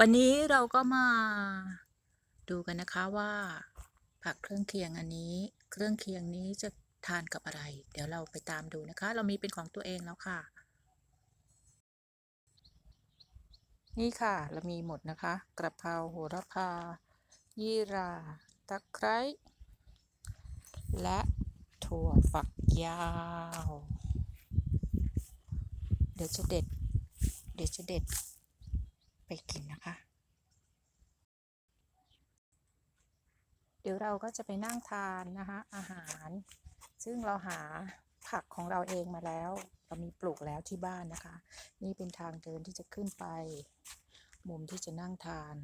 วันนี้เราก็มาดูกันนะคะว่า ผักเครื่องเคียงอันนี้ เครื่องเคียงนี้จะทานกับอะไร เดี๋ยวเราไปตามดูนะคะ เรามีเป็นของตัวเองแล้วค่ะ นี่ค่ะ เรามีหมดนะคะ กระเพราโหระพา ยี่ราตะไคร้และถั่วฝักยาว เดี๋ยวจะเด็ด เดี๋ยวจะเด็ด กินนะคะ เดี๋ยวเราก็จะไปนั่งทานนะคะ อาหาร ซึ่งเราหาผักของเราเองมาแล้ว เรามีปลูกแล้วที่บ้านนะคะ นี่เป็นทางเดินที่จะขึ้นไป มุมที่จะนั่งทาน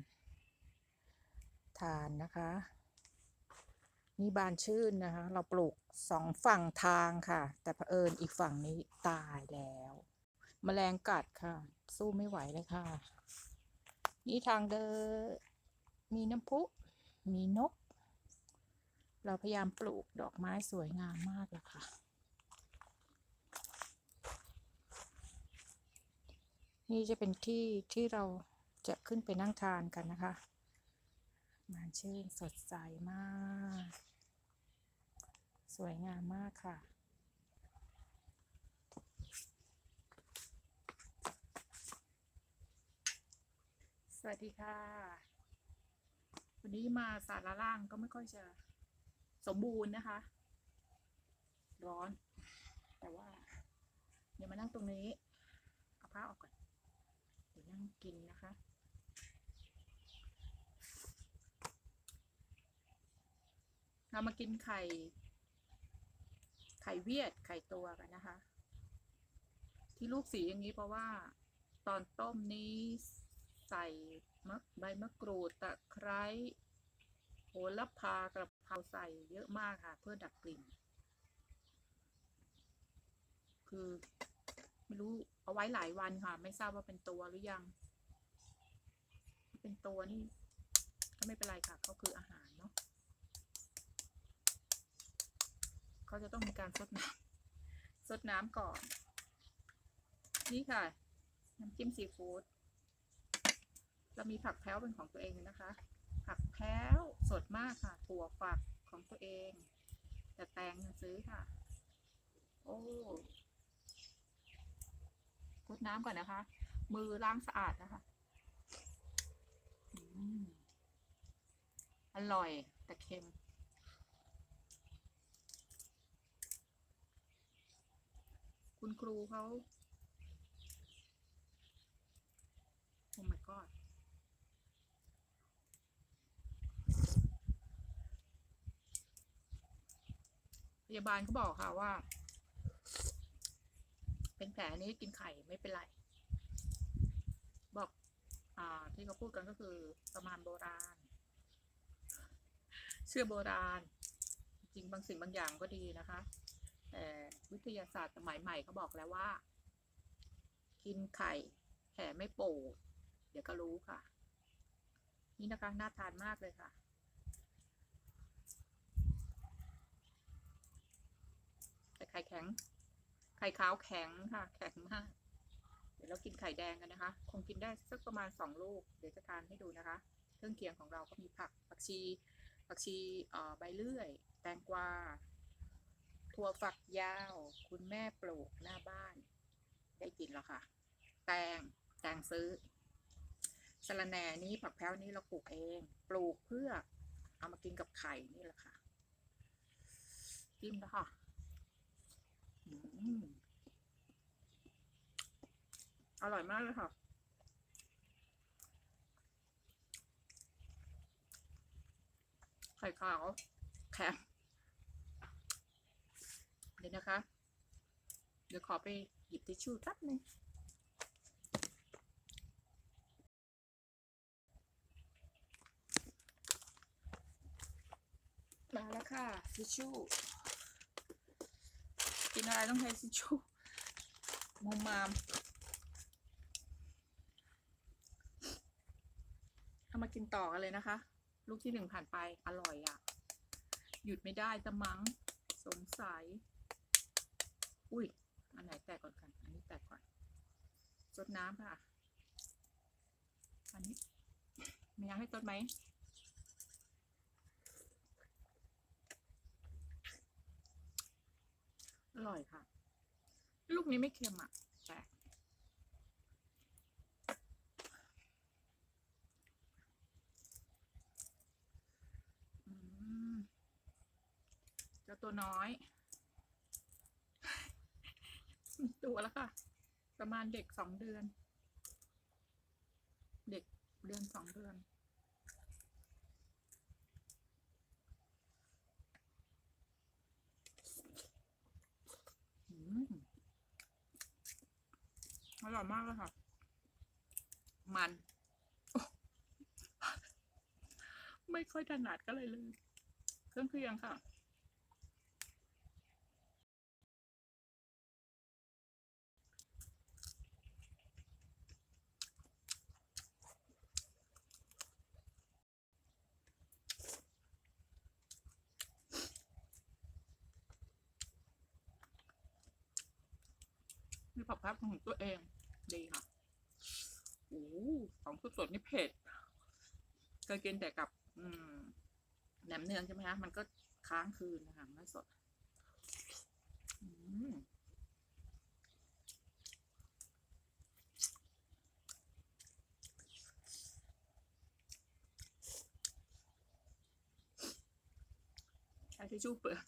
ทานนะคะนี่บานชื่นนะคะ เราปลูกสองฝั่งทางค่ะ แต่เผอิญอีกฝั่งนี้ตายแล้วแมลงกัดค่ะ สู้ไม่ไหวเลยค่ะ นี่ทางเดินมีน้ำพุ มีนก เราพยายามปลูกดอกไม้สวยงามมากเลยค่ะ นี่จะเป็นที่ที่เราจะขึ้นไปนั่งทานกันนะคะ มันชื่นสดใสมาก สวยงามมากค่ะ สวัสดีค่ะ วันนี้มาสาระล่างก็ไม่ค่อยจะสมบูรณ์นะคะ ร้อน แต่ว่า เดี๋ยวมานั่งตรงนี้ เอาผ้าออกก่อน เดี๋ยวนั่งกินนะคะ เรามากินไข่ ไข่เวียดไข่ตัวกันนะคะ ที่ลูกสีอย่างนี้เพราะว่า ตอนต้มนี้ ใส่มะใบมะกรูดตะไคร้โหระพากระเพราใส่เยอะมากค่ะ เพื่อดับกลิ่น คือไม่รู้เอาไว้หลายวันค่ะ ไม่ทราบว่าเป็นตัวหรือยัง เป็นตัวนี่ก็ไม่เป็นไรค่ะเขาคืออาหารเนาะเขาจะต้องมีการซดน้ำซดน้ำก่อน นี่ค่ะ น้ำจิ้มซีฟู้ด เรามีผักแพ้วเป็นของตัวเองเลยนะคะ ผักแพ้วสดมากค่ะถั่วฝักของตัวเอง แต่แตงซื้อค่ะ โอ้พุดน้ำก่อนนะคะ มือล้างสะอาดนะคะอืมอร่อยแต่เค็ม คุณครูเขาโอ้ my god พยาบาลเขาบอกค่ะว่า เป็นแผลนี้กินไข่ไม่เป็นไร บอก อ่า ที่เขาพูดกันก็คือประมาณโบราณ เชื่อโบราณ จริงบางสิ่งบางอย่างก็ดีนะคะแต่วิทยาศาสตร์สมัยใหม่เขาบอกแล้วว่า กินไข่แผลไม่โปดเดี๋ยวก็รู้ค่ะ นี่นะคะน่าทานมากเลยค่ะ แต่ ไข่แข็ง ไข่ขาวแข็งค่ะ แข็งมาก เดี๋ยวเรากินไข่แดงกันนะคะ คงกินได้สักประมาณสองลูก เดี๋ยวจะทานให้ดูนะคะ เครื่องเคียงของเราก็มีผักผักชีผักชีใบเลื่อย แตงกวาถั่วฝักยาว คุณแม่ปลูกหน้าบ้าน ได้กินแล้วค่ะ แตงแตงซื้อสะระแหน่นี้ผักแพ้วนี้เราปลูกเอง ปลูกเพื่อเอามากินกับไข่นี่แหละค่ะ จิ้มแล้วค่ะ อร่อยมากเลยค่ะ ไข่ขาวแข็งเดี๋ยวนะคะ เดี๋ยวขอไปหยิบทิชชู่แป๊บนึงมาแล้วค่ะทิชชู่ กินอะไรต้องใช้ทิชชู่มุมมามเอามากินต่อกันเลยนะคะ ลูกที่หนึ่งผ่านไปอร่อยอะ่ะ หยุดไม่ได้จะมัง้งสงสัย อุ้ย อันไหนแตกก่อนกัน อันนี้แตกก่อนสดน้ำค่ะ อันนี้ มีน้ำให้ต้นไหม อร่อยค่ะ ลูกนี้ไม่เค็มอะแต่เจ้าตัวน้อย ตัวแล้วค่ะ ประมาณเด็กสองเดือน เด็กเดือนสองเดือน อืม อร่อยมากเลยค่ะ มัน ไม่ค่อยถนัดก็เลยลืมเครื่องเคียงค่ะมีผักพับของตัวเองดีค่ะโอ้ ของสดนี่เผ็ดเคยกินแต่กับ อืมแหนมเนืองใช่ไหมคะมันก็ค้างคืนนะคะไม่สดใช้ทิชชู่เปลือก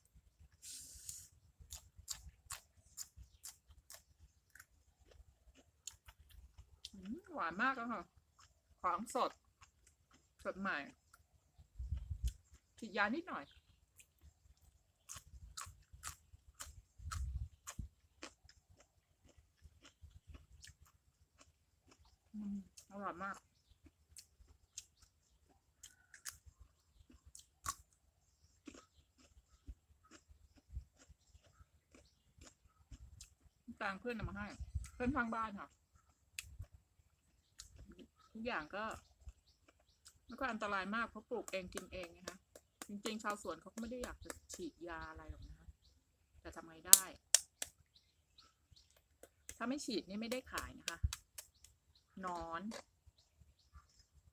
อืมหวานมากแล้วค่ะ ของสด สดใหม่ฉีดยานิดหน่อย อร่อยมากกลางเพื่อนนำมาให้ เพื่อนข้างบ้านค่ะ อย่างก็ไม่ก็อันตรายมากเพราะปลูกเองกินเองนะคะจริงๆชาวสวนเขาก็ไม่ได้อยากจะฉีดยาอะไรหรอกนะคะแต่ทำไงได้ ถ้าไม่ฉีดนี่ไม่ได้ขายนะคะนอน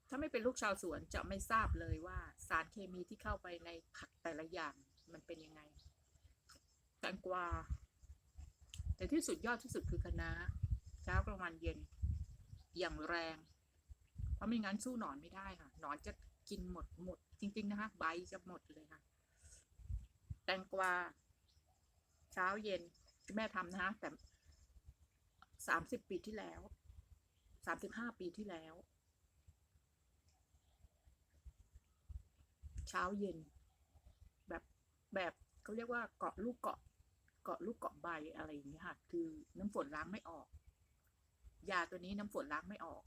ถ้าไม่เป็นลูกชาวสวนจะไม่ทราบเลยว่าสารเคมีที่เข้าไปในผักแต่ละอย่างมันเป็นยังไงแตงกวาแต่ที่สุดยอดที่สุดคือคะน้าเช้ากลางวันเย็น อย่างแรง เพราะไม่งั้นสู้หนอนไม่ได้ค่ะ หนอนจะกินหมดหมด จริง ๆ นะคะ ใบจะหมดเลยค่ะ แตงกวาเช้าเย็นที่แม่ทำนะคะแต่สามสิบปีที่แล้วสามสิบห้าปีที่แล้ว เช้าเย็น แบบแบบเขาเรียกว่าเกาะลูกเกาะ เกาะลูกเกาะใบอะไรอย่างเงี้ยค่ะ คือน้ำฝนล้างไม่ออก ยาตัวนี้น้ำฝนล้างไม่ออก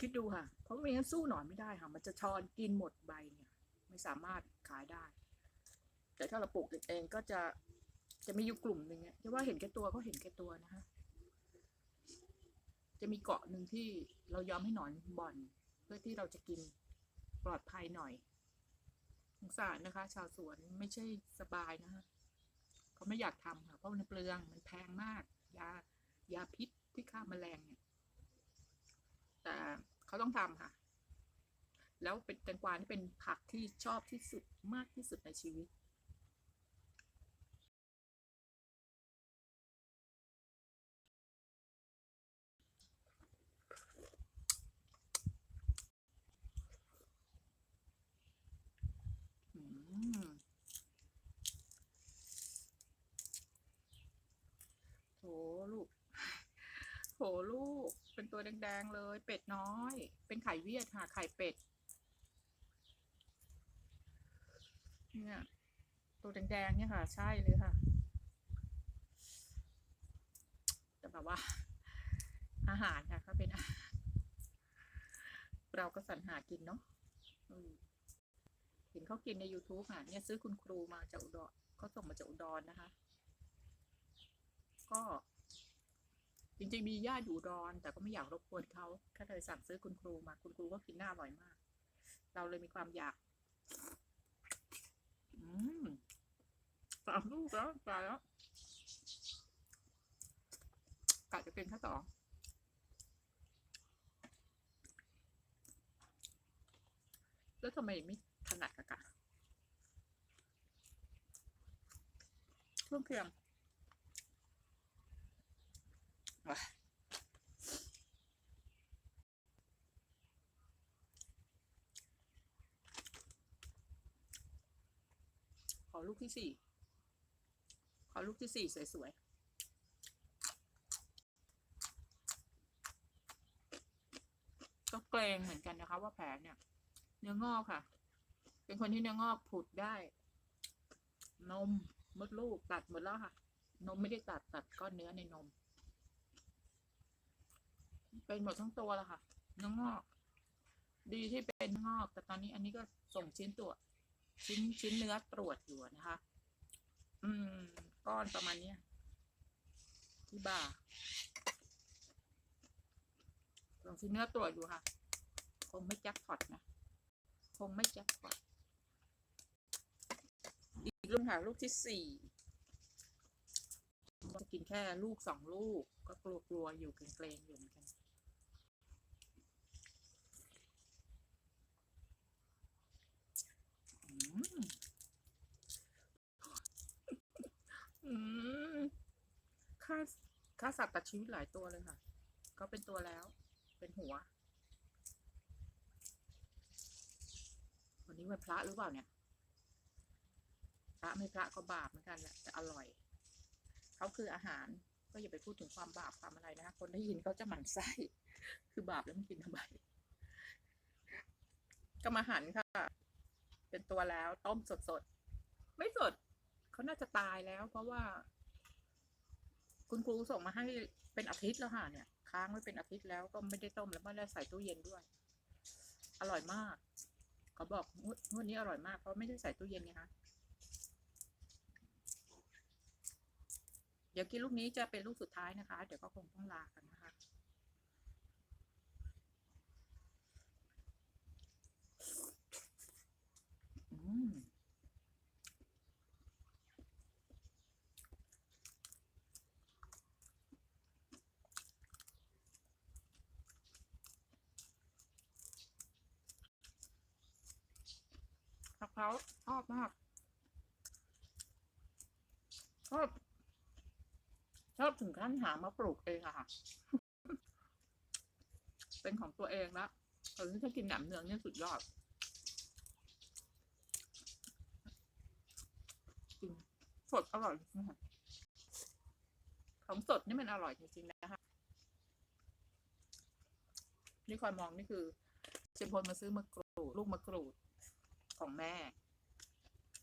คิดดูค่ะ เพราะไม่งั้นสู้หนอนไม่ได้ค่ะ มันจะชอนกินหมดใบเนี่ย ไม่สามารถขายได้ แต่ถ้าเราปลูกเองก็จะจะมีอยู่กลุ่มหนึ่งเนี่ยที่ว่าเห็นแก่ตัวก็เห็นแก่ตัวนะคะจะมีเกาะหนึ่งที่เรายอมให้หนอนบ่อน เพื่อที่เราจะกินปลอดภัยหน่อยสงสารนะคะ ชาวสวนไม่ใช่สบายนะคะเขาไม่อยากทำค่ะ เพราะมันเปลืองมันแพงมาก ยายาพิษที่ฆ่าแมลงเนี่ย แต่ เขาต้องทำค่ะ แล้วเป็นแตงกวานี่เป็นผักที่ชอบที่สุดมากที่สุดในชีวิตโถลูกโถลูก ตัวแดงๆเลย เป็ดน้อย เป็นไข่เวียดค่ะ ไข่เป็ด เนี่ย ตัวแดงๆเนี่ยค่ะ ใช่เลยค่ะ แต่แบบว่า อาหารค่ะก็เป็นอาหารเราก็สรรหากินเนาะเห็นเขากินใน YouTube อะ เนี่ยซื้อคุณครูมาจากอุดรเขาส่งมาจากอุดรนะคะ ก็ จริงๆมีญาติอยู่รอุดรแต่ก็ไม่อยากรบกวนเขาก็เลยสั่งซื้อคุณครูมา คุณครูก็กินน่าอร่อยมาก เราเลยมีความอยาก อืมสามลูกแล้วตายแล้วกะจะเป็นแค่สองแล้วทำไมไม่ถนัดกับกันเครื่องเคียงว่ะขอ ลูกที่สี่ ขอลูกที่สี่สวยๆก็เกรงเหมือนกันนะคะ ว่าแผลเนี่ย เนื้องอกค่ะ เป็นคนที่เนื้องอกผุดได้ นมมดลูกตัดหมดแล้วค่ะ นมไม่ได้ตัดตัดก้อนเนื้อในนม เป็นหมดทั้งตัวแล้วค่ะ เนื้องอก ดีที่เป็นงอก แต่ตอนนี้อันนี้ก็ส่งชิ้นตรวจ ชิ้นชิ้นเนื้อตรวจอยู่นะคะ อืม ก้อนประมาณเนี้ยที่บ่าส่งชิ้นเนื้อตรวจอยู่ค่ะ คงไม่แจ็คพอตนะ คงไม่แจ็คพอตอีกลูกค่ะลูกที่สี่จะกินแค่ลูกสองลูก ก็กลัวๆอยู่เกรงๆอยู่เหมือนกัน อืม อืม ค่าค่าสัตว์ตัดชีวิตหลายตัวเลยค่ะก็เป็นตัวแล้ว เป็นหัว วันนี้วันพระหรือเปล่าเนี่ย พระไม่พระก็บาปเหมือนกันแหละแต่อร่อย เขาคืออาหารก็อย่าไปพูดถึงความบาปความอะไรนะคะคนได้ยินเขาจะหมั่นไส้คือบาปแล้วมันกินทำไมก็มาหันค่ะ เป็นตัวแล้วต้มสดๆ ไม่สด เขาน่าจะตายแล้วเพราะว่า คุณครูส่งมาให้เป็นอาทิตย์แล้วค่ะเนี่ย ค้างไว้เป็นอาทิตย์แล้วก็ไม่ได้ต้มแล้วไม่ได้ใส่ตู้เย็นด้วย อร่อยมากเขาบอกงวดงวดนี้อร่อยมากเพราะไม่ได้ใส่ตู้เย็นไงคะเดี๋ยวกินลูกนี้จะเป็นลูกสุดท้ายนะคะ เดี๋ยวก็คงต้องลากันนะคะ อืม มะพร้าวชอบมาก ชอบ ชอบ ถึงขั้นหามาปลูกเองอะค่ะ เป็นของตัวเองละตอนนี้ถ้ากินแหนมเนืองเนี่ยสุดยอดจริงสดอร่อยจริงของสดนี่มันอร่อยจริงๆนะคะ นี่คอยมองนี่คือเชมพลมาซื้อมะกรูด ลูกมะกรูดของแม่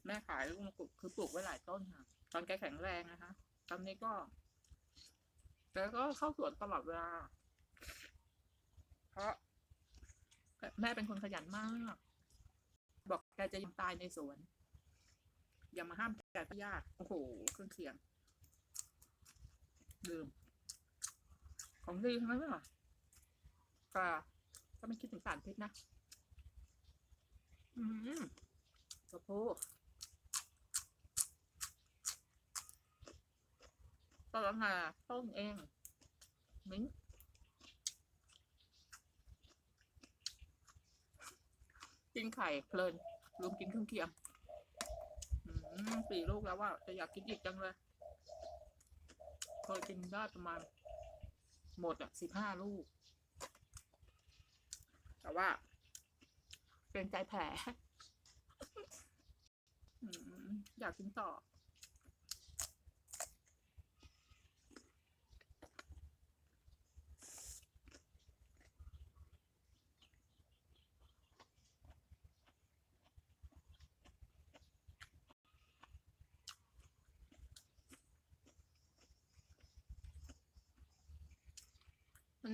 แม่ขายลูกมะกรูดคือปลูกไว้หลายต้นค่ะ ตอนแกแข็งแรงนะคะ ตอนนี้ก็ แกก็เข้าสวนตลอดเวลาเพราะแม่เป็นคนขยันมาก บอกแกจะยังตายในสวน อย่ามาห้ามแกก็ยาก โอ้โหเครื่องเคียงลืม ของดีทั้งนั้นเลยค่ะก็ก็ไม่คิดถึงสารพิษนะ อืมโอ้โห ตอนหาต้มเองมิ้งกินไข่เพลินรวมกินเครื่องเคียงสี่ลูกแล้วว่าจะอยากกินอีกจังเลยเคยกินได้ประมาณ หมดอะสิบห้าลูก แต่ว่าเกรงใจแผลออยากกินต่อ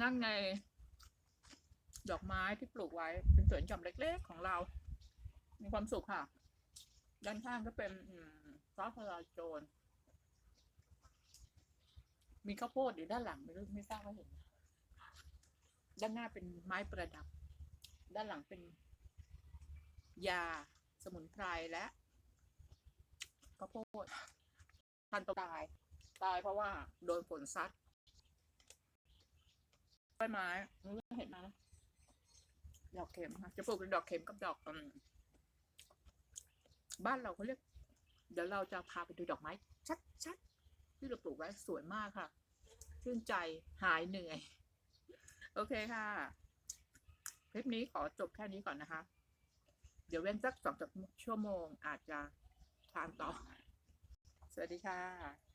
มานั่งในดอกไม้ที่ปลูกไว้ เป็นสวนหย่อมเล็ก ๆ ของเรา มีความสุขค่ะ ด้านข้างก็เป็นซอสพลาโจน มีข้าวโพดอยู่ด้านหลังไม่รู้ไม่ทราบว่าเห็น ด้านหน้าเป็นไม้ประดับ ด้านหลังเป็น ยา สมุนไพรและข้าวโพดพันตัวตาย ตายเพราะว่าโดนฝนซัด ใบไม้รู้เห็นไหมดอกเข็มค่ะจะปลูกเป็นดอกเข็มกับดอกอืมบ้านเราเขาเรียก เดี๋ยวเราจะพาไปดูดอกไม้ ชัดๆที่เราปลูกไว้สวยมากค่ะชื่นใจหายเหนื่อย โอเคค่ะ คลิปนี้ขอจบแค่นี้ก่อนนะคะ เดี๋ยวเว้นสักสองชั่วโมงอาจจะทานต่อ สวัสดีค่ะ